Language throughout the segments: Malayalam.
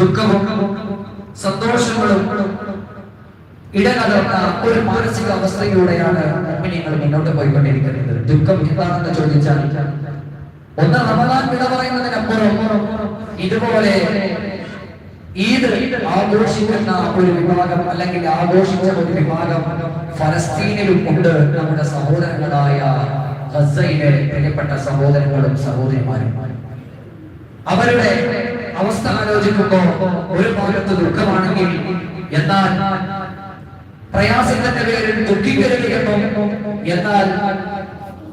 ദുഃഖവും സന്തോഷങ്ങളും ഇടകലർന്ന ഒരു മാനസിക അവസ്ഥയിലൂടെയാണ് മുഅ്മിനീങ്ങൾ മുന്നോട്ട് പോയിക്കൊണ്ടിരിക്കുന്നത്. ദുഃഖം എന്താണെന്ന് ചോദിച്ചാൽ ഒന്ന് റമദാൻ വിട പറയുന്നതിനപ്പുറം ഇതുപോലെ ഈദ് ആഘോഷിക്കുന്ന ഒരു വിഭാഗം അല്ലെങ്കിൽ ആഘോഷിച്ച ഒരു വിഭാഗം ഫലസ്തീനിലും ഉണ്ട്. നമ്മുടെ സഹോദരങ്ങളായ ഗസയിലെ പ്രിയപ്പെട്ട സഹോദരങ്ങളും സഹോദരിമാരും. അവരുടെ അവസ്ഥ ആലോചിക്കുമ്പോൾ ഒരു ഭാഗത്ത് ദുഃഖമാണെങ്കിൽ എന്നാൽ പ്രയാസത്തിന്റെ പേരിൽ ദുഃഖിക്കരുത് എന്നും എന്നാൽ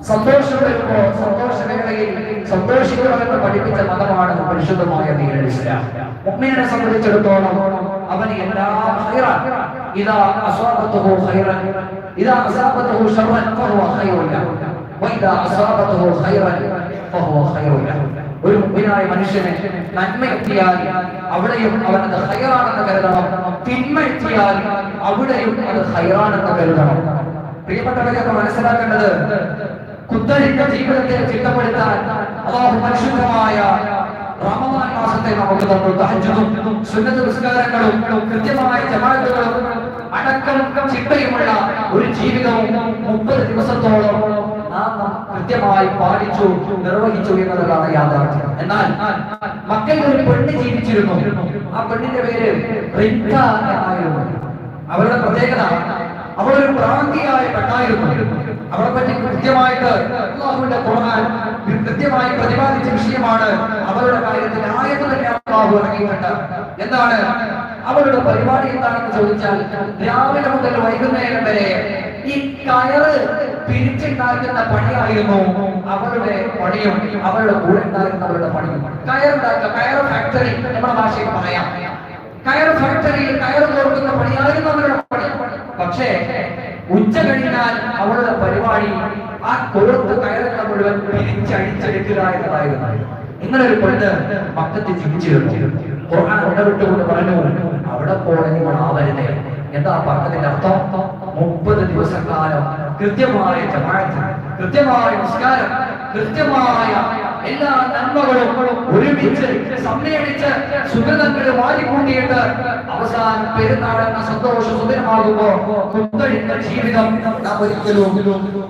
സന്തോഷം വരുമ്പോ സന്തോഷവേളയിൽ സന്തോഷിക്കണമെന്ന് പഠിപ്പിച്ച മതമാണ് പരിശുദ്ധമായ ദീനുൽ ഇസ്ലാം. മുഅ്മിനെ സംബന്ധിച്ചിടത്തോളം അവന് എല്ലാം ഇതാ അസ്വാബത്തുഹു ഖൈറൻ ഇദാ അസാബത്തുഹു ശർറൻ ഫഹുവ ഖൈറുൻ ലഹു വഇദാ അസാബത്തുഹു ഖൈറൻ ഫഹുവ ഖൈറുൻ ലഹു ഒരു മുഗ്മിനായ മനുഷ്യന് നന്മ എത്തിയാൽ അവിടെയും അവനത് ഹയറാണെന്ന് കരുതണം. തിന്മ എത്തിയാൽ അവിടെയും അത് ഹയറാണെന്ന് കരുതണം. പ്രിയപ്പെട്ടവരെയൊക്കെ മനസ്സിലാക്കേണ്ടത് കുത്തരിന്റെ ജീവിതത്തെ ചിട്ടപ്പെടുത്താൻ അള്ളാഹു പരിശുദ്ധമായ റമദാൻ മാസത്തെ നമുക്ക് തന്നു. തഹജ്ജുദും സുന്നത്ത് നിസ്കാരങ്ങളും കൃത്യമായ ജമാഅത്തുകളും അടക്കം ചിട്ടയുമുള്ള ഒരു ജീവിതവും മുപ്പത് ദിവസത്തോളം കൃത്യമായി പാലിച്ചു നിർവഹിച്ചു എന്നുള്ളതാണ് യാഥാർത്ഥ്യം. എന്നാൽ മക്കളിൽ ഒരു പെണ്ണ് ജീവിച്ചിരുന്നു. ആ പെണ്ണിന്റെ പേര് എന്നായിരുന്നു. അവരുടെ പ്രത്യേകത അവളൊരു പ്രാന്തിയായ പെണ്ണായിരുന്നു. അവളെ പറ്റി കൃത്യമായിട്ട് ഖുർആൻ കൃത്യമായി പ്രതിപാദിച്ച വിഷയമാണ് അവരുടെ കാര്യത്തിൽ ആയത് തന്നെ എന്താണ് അവരുടെ പരിപാടി എന്താണെന്ന് ചോദിച്ചാൽ രാവിലെ മുതൽ വൈകുന്നേരം വരെ ഈ കയറ് പിരിച്ചുണ്ടാക്കുന്ന പണിയായിരുന്നു അവളുടെ പണിയും അവളുടെ കൂടെ ഉണ്ടായിരുന്ന അവളുടെ പണിയും. കയറുണ്ടാക്കുക കയർ ഫാക്ടറി നമ്മുടെ ഭാഷയിൽ പറയാം. കയർ ഫാക്ടറിയിൽ കയർ കോർക്കുന്ന പണിയായിരുന്നു അവരുടെ പണി. പക്ഷേ ഉച്ച കഴിഞ്ഞാൽ അവളുടെ പരിപാടി ആ കൊഴുത്ത് കയറുകൾ മുഴുവൻ പിരിച്ചടിച്ചെടുക്കുക എന്നതായിരുന്നു. ഇങ്ങനെ ഒരു പെണ്ണ് മക്കത്തിൽ ജീവിച്ചിരുന്നു ഖുർആൻ ഇടവിട്ടുകൊണ്ട് പറഞ്ഞു അവിടെ പോലെ നിങ്ങൾ ആവരുതേ എന്താ പറഞ്ഞതിന്റെ അർത്ഥം? മുപ്പത് ദിവസക്കാലം കൃത്യമായ ജമാഅത്ത് കൃത്യമായ നിസ്കാരം കൃത്യമായ എല്ലാ നന്മകളും ഒരുമിച്ച് സമ്മേളിച്ച് സുഹൃതങ്ങൾ വാരിക്കൂട്ടിയിട്ട് അവസാനം പെരുന്നാളെന്ന സന്തോഷ സുദിനമാകുമ്പോ കുത്തഴിഞ്ഞ ജീവിതം നാം ഒരിക്കലും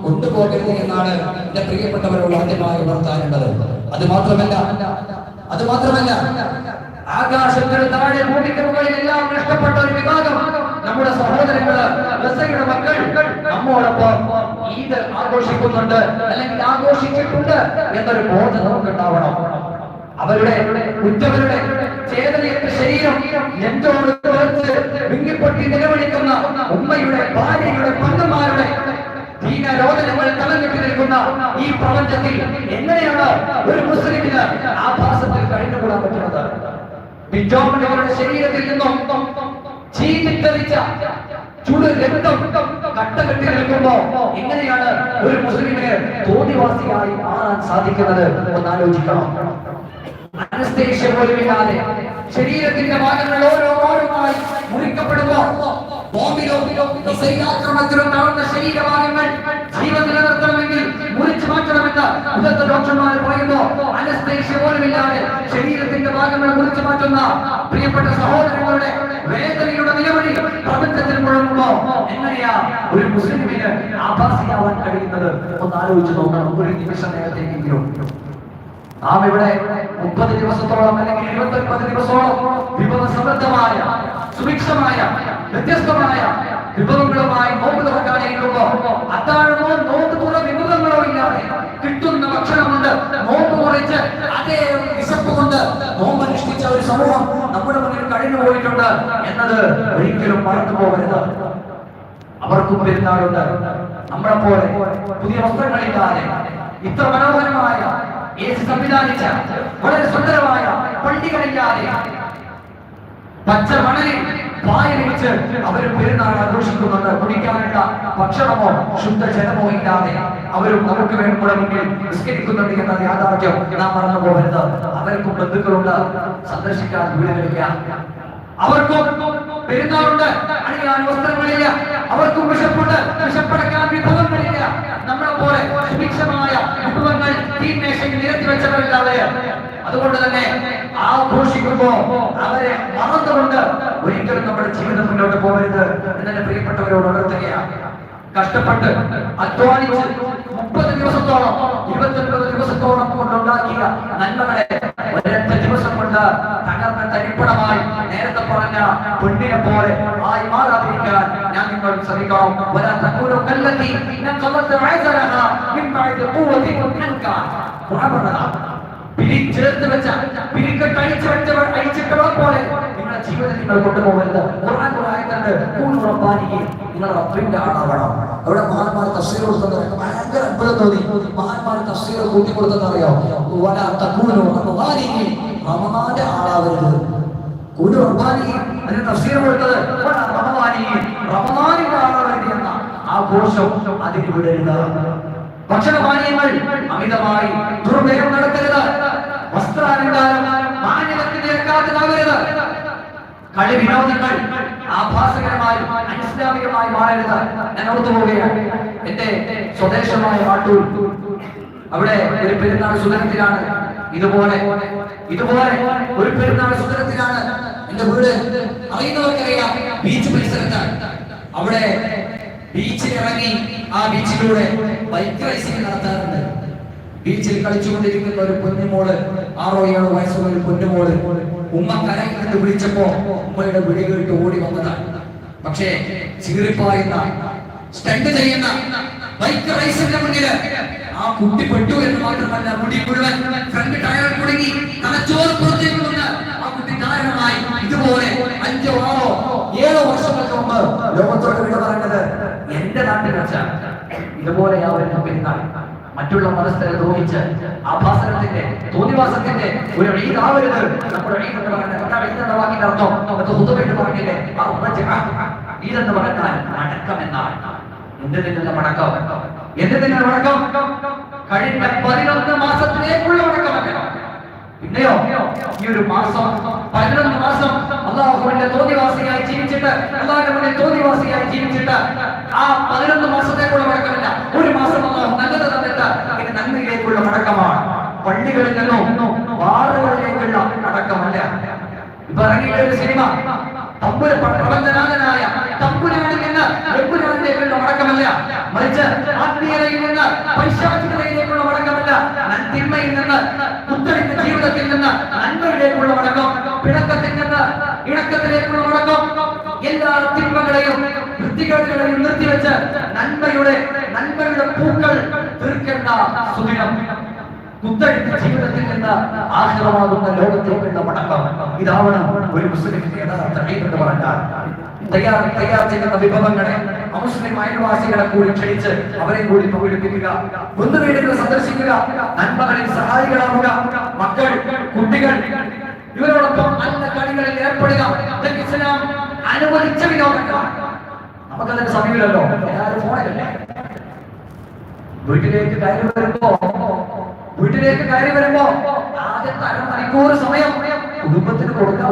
കൊണ്ടുപോകരുത് എന്നാണ് എന്റെ പ്രിയപ്പെട്ടവരോട് ആദ്യമായി ഉണർത്താനുള്ളത്. അത് മാത്രമല്ല അത് മാത്രമല്ല ആകാശത്തിന് താഴെ മുകളിൽ എല്ലാം നഷ്ടപ്പെട്ട ഒരു വിഭാഗം നമ്മുടെ സഹോദരങ്ങൾ ഗസയുടെ മക്കൾ നമ്മോടൊപ്പം ഈദ് ആഘോഷിക്കുന്നുണ്ട് അല്ലെങ്കിൽ ആഘോഷിച്ചിട്ടുണ്ട് എന്നൊരു ബോധം നമുക്കുണ്ടാവണം. അവരുടെ ഉറ്റവരുടെ ചേതനയുടെ ശരീരം നെഞ്ചോട് ചേർത്ത് വിങ്ങിപ്പൊട്ടി നിലവിളിക്കുന്ന ഉമ്മയുടെ ഭാര്യയുടെ പങ്കന്മാരുടെ ദീനരോധനങ്ങൾ തലഞ്ഞിട്ട് നിൽക്കുന്ന ഈ പ്രപഞ്ചത്തിൽ എങ്ങനെയാണ് ഒരു മുസ്ലിമിന് ആഭാസത്തിൽ കഴിഞ്ഞുകൂടാൻ പറ്റുന്നത്? ബിജോമനവരുടെ ശരീരത്തിൽ നിന്നും ചീറ്റിത്തെറിച്ച ചുടു രക്തം കട്ടകെട്ടി നിൽക്കുമ്പോ എങ്ങനെയാണ് ഒരു മുസ്ലിമിന് തോന്നിവാസിയായി മാറാൻ സാധിക്കുന്നത്? ഒന്ന് ആലോചിക്കണം അനസ്തേഷ്യ പോലുമില്ലാതെ ശരീരത്തിന്റെ ഭാഗങ്ങൾ ഓരോ ഓരോരോരുമായി മുറിക്കപ്പെടുമ്പോ ബോംബിലോ മിസൈൽ ആക്രമണത്തിലോ തളർന്ന ശരീരഭാഗങ്ങൾ ജീവൻ നിലനിർത്തണമെങ്കിൽ മുറിച്ചു മാറ്റണമെന്ന് മുഖത്തെ ഡോക്ടർമാർ പറയുന്നു. അനസ്തേഷ്യ പോലുമില്ലാതെ ശരീരത്തിന്റെ ഭാഗങ്ങൾ മുറിച്ചു മാറ്റുന്ന പ്രിയപ്പെട്ട സഹോദരങ്ങളുടെ വേദനയുടെ നിലവിളി പ്രപഞ്ചത്തിൽ മുഴങ്ങുമ്പോ എങ്ങനെയാ ഒരു മുസ്ലിമിന് ആഭാസിയാവാൻ കഴിയുന്നത്? ഒന്ന് ആലോചിച്ച് നോക്കണം. ഒരു നിമിഷ നേരത്തേക്കെങ്കിലും. നാം ഇവിടെ മുപ്പത് ദിവസത്തോളം അല്ലെങ്കിൽ ഇരുപത്തി ഒൻപത് ദിവസത്തോളം വിഭവസമൃദ്ധമായ സുഭിക്ഷമായ വ്യത്യസ്തമായ വിഭവങ്ങളുമായി നോമ്പ് തുറക്കാനിരിക്കുമ്പോ അത്താഴമോ നോമ്പ് തുറ വിഭവങ്ങളോ ഇല്ലാതെ കിട്ടുന്ന ഭക്ഷണമുണ്ട്. നോമ്പ് കുറച്ച് അതേ വിശപ്പ് കൊണ്ട് നോമ്പ് അനുഷ്ഠിച്ച ഒരു സമൂഹം നമ്മുടെ മുന്നിൽ കഴിഞ്ഞു പോയിട്ടുണ്ട് എന്നത് ഒരിക്കലും മറന്നു പോകരുത്. അവർക്കും പെരുന്നാളുണ്ട്. നമ്മളെ പോലെ പുതിയ വസ്ത്രങ്ങളില്ലാതെ ഇത്ര മനോഹരമായ സംവിധാനിച്ച വളരെ സുന്ദരമായ പള്ളികളില്ലാതെ പച്ച മണലിൽ അവർ അവർ പെരുന്നാൾ ആഘോഷിക്കുന്നുണ്ട്. കുടിക്കാനുള്ള ഭക്ഷണമോ ശുദ്ധജലമോ ഇല്ലാതെ അവരും നമുക്ക് വേണ്ടി മുന്നിൽ നിസ്കരിക്കുന്നുണ്ട് എന്ന യാഥാർത്ഥ്യം നാം മറന്നു പോകരുത്. അവർക്കും ബന്ധുക്കളുണ്ട്. സന്ദർശിക്കാൻ വീടുകളില്ല. അവർക്കും പെരുന്നാളുണ്ട്. അണിയാൻ വസ്ത്രങ്ങളില്ല. അവർക്കും വിശപ്പുണ്ട്. വിശപ്പടക്കാൻ വിഭവങ്ങളില്ല. നമ്മളെ പോലെ സുഭിക്ഷമായ വിഭവങ്ങൾ തീന്മേശയിൽ നിരത്തി വെച്ചവരില്ലാതെ. അതുകൊണ്ട് തന്നെ ആഘോഷിക്കുമ്പോ അവരെ മറന്നുകൊണ്ട് ഒരിക്കലും നമ്മുടെ ജീവിതം മുന്നോട്ട് പോകരുത് എന്നെ പ്രിയപ്പെട്ടവരോട് ഉണർത്തുകയാണ്. കഷ്ടപ്പെട്ട് അധ്വാനിച്ച് മുപ്പത് ദിവസത്തോളം ഇരുപത്തൊൻപത് ദിവസത്തോളം കൊണ്ടുണ്ടാക്കിയ നന്മകളെ ഒരൊറ്റ ദിവസം കൊണ്ട് തകർന്ന തരിപ്പണമായി നേരത്തെ പറഞ്ഞ പെണ്ണിനെ പോലെ ആയി മാറാതിരിക്കാൻ ഞാൻ നിങ്ങൾ ശ്രമിക്കണം. ഒരാൾ പിരിച്ചെടുത്ത് വെച്ച പിരിക്കട്ട് അഴിച്ചു വെച്ച അഴിച്ചിട്ടവളെ പോലെ നിങ്ങളുടെ ജീവിതം നിങ്ങൾ കൊണ്ടുപോകരുത്. ഖുർആൻ ഖുർആനുണ്ട് കൂണു റബ്ബാനിയെ നിങ്ങൾ റബ്ബിന്റെ ആളാവണം. അവിടെ മഹാന്മാർ തഫ്സീർ കൊടുത്തത് ഭയങ്കര അത്ഭുതം തോന്നി. മഹാന്മാർ തഫ്സീർ കൂട്ടി കൊടുത്തെന്ന് അറിയോ? വല തകൂനു റബ്ബാനിയെ റമദാന്റെ ആളാവരുത്. കൂനു റബ്ബാനിയെ അതിന് തഫ്സീർ കൊടുത്തത് റമദാനിയെ റമദാനിന്റെ ആളാവരുത് എന്ന ആഘോഷം അതിന് വിടരുത്. ഭക്ഷണപാനീയങ്ങൾ അമിതമായി ദുർവ്യയം നടത്തരുത്. വസ്ത്രാലങ്കാരം മാന്യതയ്ക്ക് നിരക്കാത്തതാകരുത് കളി വിനോദങ്ങൾ ആഭാസകരമായി അനിസ്ലാമികമായി മാറരുത്. ഞാൻ ഓർത്തു പോവുകയാണ്. എന്റെ സ്വദേശമായ നാട്ടൂർ അവിടെ ഒരു പെരുന്നാൾ സുതരത്തിലാണ് ഇതുപോലെ ഇതുപോലെ ഒരു പെരുന്നാൾ സുതരത്തിലാണ് എന്റെ വീട് അറിയുന്നവർക്കറിയാം. ബീച്ച് പരിസരത്താണ്. അവിടെ ബീച്ചിൽ ഇറങ്ങി ആ ബീച്ചിലൂടെ ബൈക്ക് റൈസിംഗ് നടത്താറുണ്ട്. ബീച്ചിൽ കളിച്ചുകൊണ്ടിരിക്കുന്ന ഒരു പൊന്നുമോൾ ആറോ ഏഴോ വയസ്സുള്ള ഒരു പൊന്നുമോൾ ഉമ്മ കരയിൽ നിന്ന് വിളിച്ചപ്പോ ഉമ്മയുടെ വിളി കേട്ട് ഓടി വന്നതാണ് പക്ഷേ ചീറിപ്പായുന്ന സ്റ്റണ്ട് ചെയ്യുന്ന ബൈക്ക് റൈസിന്റെ മുന്നിൽ ആ കുട്ടി പെട്ടു എന്ന് മാത്രമല്ല മുടി മുഴുവൻ ഫ്രണ്ട് ടയർ കുടുങ്ങി തലച്ചോറ് പുറത്തേക്ക് വന്ന് ആ കുട്ടി കാരണമായി ഇതുപോലെ അഞ്ചോ ആറോ ഏഴോ വർഷങ്ങൾക്ക് മുമ്പ് ലോകത്തോട് വിട പറഞ്ഞത് എന്റെ നാട്ടിൽ വെച്ച ഇതുപോലെയാവുന്ന പെരുന്നാൾ മറ്റുള്ള മതസ്ഥരെ ദ്രോഹിച്ച് ആഭാസനത്തിന്റെ തോന്നിവാസത്തിന്റെ ഒരു ഈദാവരുത് നമ്മുടെ ഈദ് എന്ന് പറയുന്നത് എന്താണ് ഈദ് എന്ന വാക്കിന്റെ അർത്ഥം അത് ഹുദബിട്ട് പറഞ്ഞില്ലേ പറഞ്ഞാൽ അടക്കം എന്നാണ്. എന്തിനുള്ള മടക്കം എന്തിനുള്ള മടക്കം കഴിഞ്ഞ പതിനൊന്ന് മാസത്തിലേക്കുള്ള മടക്കമല്ല പിന്നെയോ ഈ ഒരു മാസം പതിനൊന്ന് മാസം അള്ളാഹുവിന്റെ തോന്നിവാസിയായി ജീവിച്ചിട്ട് അള്ളാഹുവിന്റെ തോന്നിവാസിയായി ജീവിച്ചിട്ട് ആ പതിനൊന്ന് മാസത്തേക്കുള്ള മടക്കമില്ല. ഒരു മാസം നല്ലത് തന്നിട്ട് ഇത് നന്ദിയിലേക്കുള്ള മടക്കമാണ്. പള്ളികളിൽ നിന്നും വാറുകളിലേക്കുള്ള മടക്കമല്ല. ഇപ്പൊ ഇറങ്ങിയ ഒരു സിനിമ. തമ്പുര പ്രബന്ധനാഥനായ തമ്പുരാനിൽ നിന്ന് വെമ്പുരാനിലേക്കുള്ള മടക്കമല്ല. മറിച്ച് ആത്മീയതയിൽ നിന്ന് പൈശാചികതയിലേക്കുള്ള മടക്കമല്ല. നന്തിന്മയിൽ നിന്ന് പുത്തരിന്റെ ജീവിതത്തിൽ നിന്ന് നന്മയിലേക്കുള്ള മടക്കം പിണക്കത്തിൽ നിന്ന് ഇണക്കത്തിലേക്കുള്ള മടക്കം. എല്ലാ തിന്മകളെയും വൃത്തികേടുകളെയും നിർത്തിവെച്ച് നന്മയുടെ നന്മയുടെ പൂക്കൾ തീർക്കേണ്ട സുദിനം കുത്തഴിച്ച ജീവിതത്തിൽ നിന്ന് ആഹ്ലമാകുന്ന ലോകത്തേക്കുള്ള മടക്കം. ഇതാവണം ഒരു മുസ്ലിമിന്റെ യഥാർത്ഥ എന്ന് പറഞ്ഞാൽ. തയ്യാർ തയ്യാർ ചെയ്യുന്ന വിഭവങ്ങളെ അമുസ്ലിം അയൽവാസികളെ കൂടി ക്ഷണിച്ച് അവരെ കൂടി പങ്കെടുപ്പിക്കുക. ബന്ധുവീടുകൾ സന്ദർശിക്കുക. നന്മകളിൽ സഹായികളാവുക. മക്കൾ കുട്ടികൾ ഇവരോടൊപ്പം നല്ല കളികളിൽ ഏർപ്പെടുക. ഇസ്ലാം അനുവദിച്ച വിനോദങ്ങളാണ്. നമുക്കതിന് സമയമില്ലല്ലോ എല്ലാവരും ഫോണിലല്ലേ വീട്ടിലേക്ക് കയറി വരുമ്പോ വീട്ടിലേക്ക് കയറി വരുമ്പോ ആദ്യത്തെ അരമണിക്കൂർ സമയം കുടുംബത്തിന് കൊടുക്കാൻ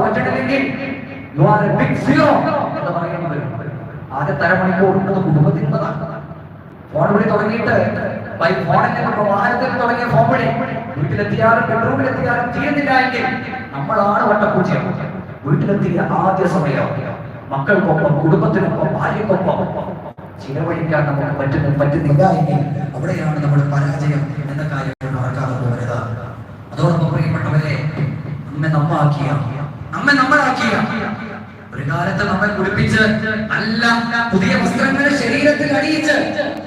a big zero എന്ന് പറയേണ്ടി വരും ആദ്യത്തെ അരമണിക്കൂർ അത് കുടുംബത്തിനുള്ളതാണ് ഫോൺ വിളി തുടങ്ങിയിട്ട് ബൈ ഫോണിൽ വാഹനത്തിൽ തുടങ്ങിയ ഫോൺ വിളി. വീട്ടിലെത്തിയാലും ബെഡ്റൂമിലെത്തിയാലും ചെയ്യുന്നില്ല എങ്കിൽ നമ്മളാണ് വട്ടപ്പൂജ്യം. വീട്ടിലെത്തിയ ആദ്യ സമയം. മക്കൾക്കൊപ്പം കുടുംബത്തിനൊപ്പം ഭാര്യക്കൊപ്പം ചിലവഴിക്കാൻ നമുക്ക് പറ്റുന്ന പറ്റുന്നില്ല എങ്കിൽ അവിടെയാണ് നമ്മുടെ പരാജയം എന്ന കാര്യം മറക്കാതെ പോകരുത് അതോടൊപ്പം പ്രിയപ്പെട്ടവരെ നമ്മെ നമ്മാക്കിയ നമ്മെ നമ്മളാക്കിയ ഒരു കാലത്ത് നമ്മെ കുളിപ്പിച്ച് നല്ല പുതിയ വസ്ത്രങ്ങളെ ശരീരത്തിൽ അണിയിച്ച്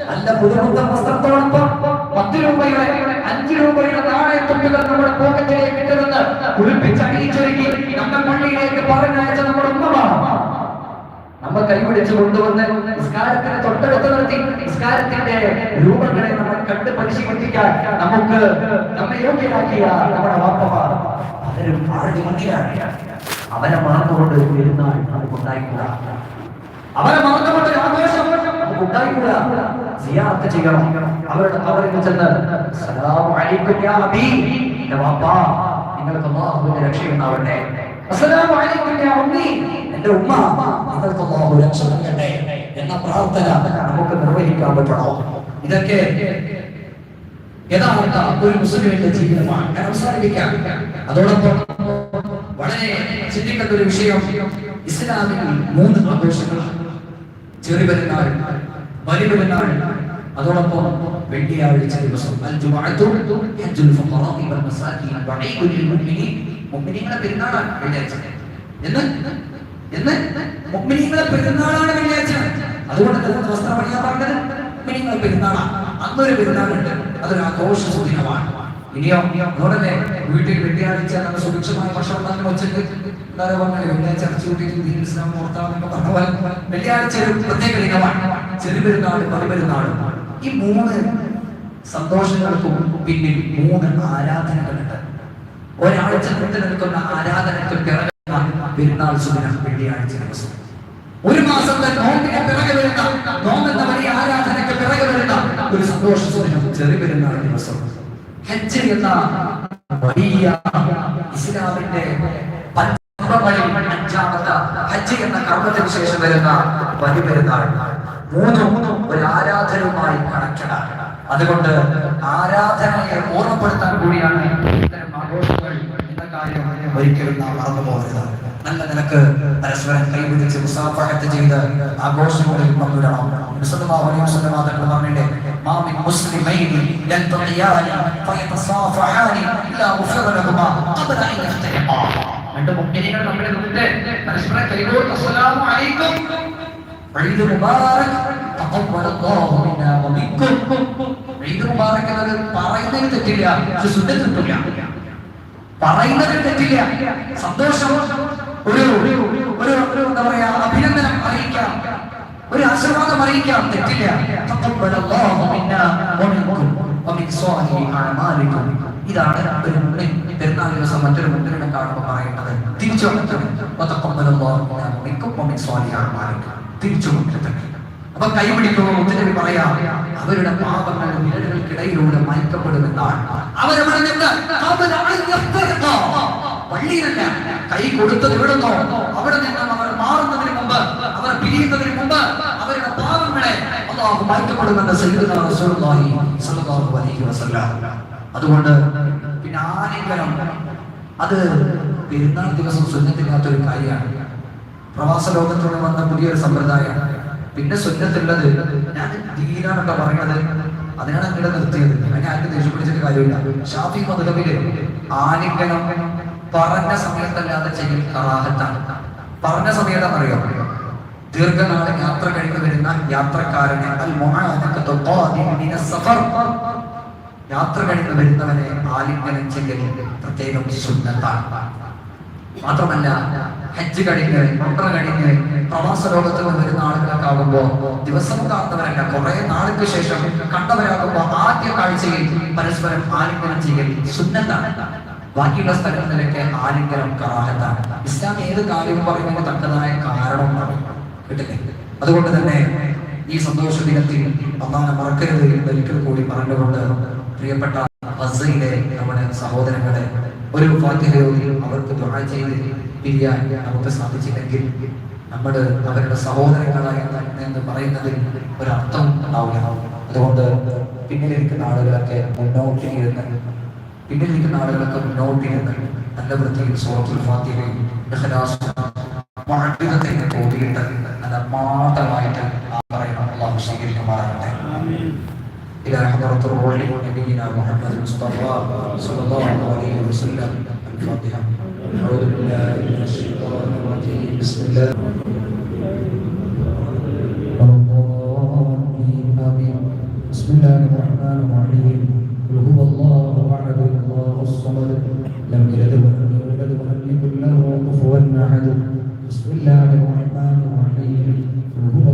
നല്ല പുതുമുത്ത വസ്ത്രത്തോടൊപ്പം പത്ത് രൂപയുടെ അഞ്ച് രൂപയുടെ നാണയത്തുട്ടുകൾ നമ്മുടെ പോക്കറ്റിലേക്ക് ഇട്ടിരുന്ന് കുളിപ്പിച്ച് അണിയിച്ചൊരുക്കി നമ്മൾ പള്ളിയിലേക്ക് പറഞ്ഞയച്ച നമ്മുടെ ഉമ്മമാണ് നമ്മൾ കൈപിടിച്ച് കൊണ്ടുവന്ന് നിസ്കാരത്തിന് തൊട്ടടുത്ത് നിർത്തി നിസ്കാരത്തിന്റെ രൂപങ്ങളെ നമ്മൾ കണ്ട് പരിശീലിപ്പിക്കാൻ നമുക്ക് നമ്മെ യോഗ്യരാക്കിയ നമ്മുടെ വാപ്പമാർ അവരും ആരുടെ മനുഷ്യരാണ് അവനെ മറന്നുകൊണ്ട് പെരുന്നാൾ നമുക്ക് ഉണ്ടായിക്കൂടാ. അവരെ മറന്നുകൊണ്ട് ആഘോഷം നമുക്ക് ഉണ്ടായിക്കൂടാ. സിയാർത്ത് ചെയ്യണം. അവരുടെ കവറിൽ ചെന്ന് സലാം അലൈക്കും യാ അബീ എന്റെ വാപ്പാ നിങ്ങൾക്ക് അല്ലാഹുവിന്റെ രക്ഷയുണ്ടാവട്ടെ. അസ്സലാമു അലൈക്കും യാ ഉമ്മി എന്റെ ഉമ്മ നിങ്ങൾക്ക് അല്ലാഹു രക്ഷ എന്ന പ്രാർത്ഥന നമുക്ക് നിർവഹിക്കാൻ പറ്റണോ. ഇതൊക്കെ യഥാർത്ഥ ഒരു മുസ്ലിമിന്റെ ജീവിതമാണ്. ഞാൻ അവസാനിപ്പിക്കാം. അതോടൊപ്പം വളരെ ചിന്തിക്കേണ്ട ഒരു വിഷയം ഇസ്ലാമിൽ മൂന്ന് ആഘോഷങ്ങളാണ്. ചെറിയ പെരുന്നാൾ വലിയ പെരുന്നാൾ അതോടൊപ്പം വെള്ളിയാഴ്ച ദിവസം പെരുന്നാളാണ് വെള്ളിയാഴ്ച. എന്ന് എന്ന് മുഅ്മിനീങ്ങളെ പെരുന്നാളാണ് വെള്ളിയാഴ്ച അതുകൊണ്ട് തന്നെ വസ്ത്രം പണിയാൻ പറഞ്ഞത് മുഅ്മിനീങ്ങളെ പെരുന്നാളാണ് അന്നൊരു പെരുന്നാളുണ്ട്. അതൊരു ആഘോഷ സുദിനമാണ്. ഇനിയോ അതുകൊണ്ടല്ലേ വീട്ടിൽ വെള്ളിയാഴ്ച നല്ല സുഭിക്ഷമായ ഭക്ഷണം തന്നെ വെച്ചിട്ട് എന്താ പറഞ്ഞാൽ വെള്ളിയാഴ്ച ഒരു പ്രത്യേക ദിനമാണ്. ഈ മൂന്ന് സന്തോഷങ്ങൾക്കും പിന്നിൽ മൂന്ന് ആരാധനകളുണ്ട്. ഒരാഴ്ച നീണ്ടു നിൽക്കുന്ന പെരുന്നാൾ സുദിനം വെള്ളിയാഴ്ച ദിവസം. ഒരു മാസത്തെ നോമ്പിന് പിറകെ വരുന്ന നോമ്പെന്ന വലിയ ആരാധനയ്ക്ക് പിറകെ വരുന്ന ഒരു സന്തോഷ സുദിനം ചെറിയ പെരുന്നാൾ ദിവസം. ഹജ്ജ് എന്ന വലിയ ഇസ്ലാമിന്റെ പഞ്ചകർമ്മങ്ങളിൽ അഞ്ചാമത്തെ ഹജ്ജ് എന്ന കർമ്മത്തിന് ശേഷം വരുന്ന വലിയ പെരുന്നാൾ. മൂന്നും ഒരു ആരാധനയുമായി കണക്റ്റഡാണ് അതുകൊണ്ട് ആരാധനയെ ഓർമ്മപ്പെടുത്താൻ കൂടിയാണ് ഇത്തരം ഒരിക്കലും നാം മറന്നു പോകരുത്. നല്ല നിലയ്ക്ക് പരസ്പരം കൈപിടിച്ച് മുസാഫഹത്ത് ചെയ്ത് ആഘോഷങ്ങളിൽ പങ്കുവിടണം എന്നത് പറയുന്നതിന് തെറ്റില്ല. പറയുന്നതിൽ തെറ്റില്ല. സന്തോഷം. ഒരു ഒരു എന്താ പറയാ അഭിനന്ദനം അറിയിക്കാം. ഒരു ആശീർവാദം അറിയിക്കാം. തെറ്റില്ല. ഇതാണ് ഒരു പെരുന്നാൾ ദിവസം മറ്റൊരു മുഅ്മിനെ കാണുമ്പോൾ പറയുന്നത് തിരിച്ചു വന്നിട്ടുണ്ട് തിരിച്ചു തന്നെ അപ്പൊ കൈപിടിക്കുമ്പോൾ മുത്തനബി പറയാം അവരുടെ പാപങ്ങൾ വിരലുകൾക്കിടയിലൂടെ മയക്കപ്പെടുമെന്നാണ്. അവർ യഫ്തരിഖാ. പള്ളിയിലല്ല കൈ കൊടുത്തത് ഇവിടുന്നോ അവിടെ നിന്നും അവർ മാറുന്നതിന് മുമ്പ് അവർ പിരിയുന്നതിന് മുമ്പ് അവരുടെ പാപങ്ങളെ അള്ളാഹു മയക്കപ്പെടുമെന്ന് സയ്യിദുനാ റസൂലുള്ളാഹി സ്വല്ലല്ലാഹു അലൈഹി വസല്ലം. അതുകൊണ്ട് പിന്നെ ആരെങ്കിലും അത് പെരുന്നാൾ ദിവസം സുന്നത്തില്ലാത്തൊരു കാര്യമാണ്. പ്രവാസ ലോകത്തോടെ വന്ന പുതിയൊരു സമ്പ്രദായമാണ് പിന്നെ സുന്നത്തുള്ളത് ഞാൻ ദീനാണൊക്കെ പറയുന്നത് അതിനാണ് അങ്ങനെ നിർത്തിയത്. അതിനെ ആർക്കും ദേഷ്യം പിടിച്ചിട്ട് കാര്യമില്ല. ഷാഫി മധുരവിൽ ആലിംഗനം പറഞ്ഞ സമയത്തല്ലാതെ ചെയ്യൽ കറാഹത്താണ്. പറഞ്ഞ സമയത്താണ് അറിയാം ദീർഘനാളെ യാത്ര കഴിഞ്ഞു വരുന്ന യാത്രക്കാരനെ യാത്ര കഴിഞ്ഞു വരുന്നവനെ ആലിംഗനം ചെയ്യൽ പ്രത്യേകം സുന്നത്താണ്. മാത്രമല്ല ഹജ്ജ് കഴിഞ്ഞ് ഉംറ കഴിഞ്ഞ് പ്രവാസ ലോകത്ത് വരുന്ന ആളുകളൊക്കെ ആകുമ്പോ ദിവസം കാണുന്നവരല്ല കുറെ നാൾക്ക് ശേഷം കണ്ടവരാകുമ്പോ ആദ്യ കാഴ്ചയിൽ പരസ്പരം ആലിംഗനം ചെയ്യൽ സുന്നത്താണ്. ബാക്കിയുള്ള സ്ഥലങ്ങളിലൊക്കെ ആലിംഗനം കറാഹത്താണ്. ഇസ്ലാം ഏത് കാര്യവും പറയുമ്പോൾ തക്കതായ കാരണം കേട്ടില്ലേ? അതുകൊണ്ട് തന്നെ ഈ സന്തോഷ ദിനത്തിൽ ഒന്നാമത് മറക്കരുത് എന്ന് ഒരിക്കൽ കൂടി പറഞ്ഞുകൊണ്ട് പ്രിയപ്പെട്ട ഗസയിലെ നമ്മുടെ സഹോദരങ്ങളെ ഒരു ഫാത്തിഹയോട് അവർക്ക് ദുആ ചെയ്ത് പിരിയാൻ നമുക്ക് സാധിച്ചില്ലെങ്കിൽ നമ്മൾ അവരുടെ സഹോദരങ്ങളായി എന്ന് പറയുന്നതിൽ ഒരർത്ഥം ഉണ്ടാവില്ല. അതുകൊണ്ട് പിന്നിലിരിക്കുന്ന ആളുകളൊക്കെ മുന്നോട്ടിരുന്ന് പിന്നിലിരിക്കുന്ന ആളുകളൊക്കെ മുന്നോട്ടിരുന്ന് നല്ല വൃത്തിയിൽ സൂറത്തുൽ ഫാത്തിഹയും ഓതിയിട്ട് നല്ല മാത്രമായിട്ട് ആ പറയണം അള്ളാഹു സ്വീകരിക്കുമാറാകട്ടെ. إلى حضرة الروح نبينا محمد المصطفى صلى الله عليه وسلم. الفاتحة. أعوذ بالله من الشيطان الرجيم. بسم الله. بسم الله الرحمن الرحيم. قل هو الله أحد الله الصمد. لم يلد ولم يولد ولم يكن له كفوا أحد. بسم الله الرحمن الرحيم. قل هو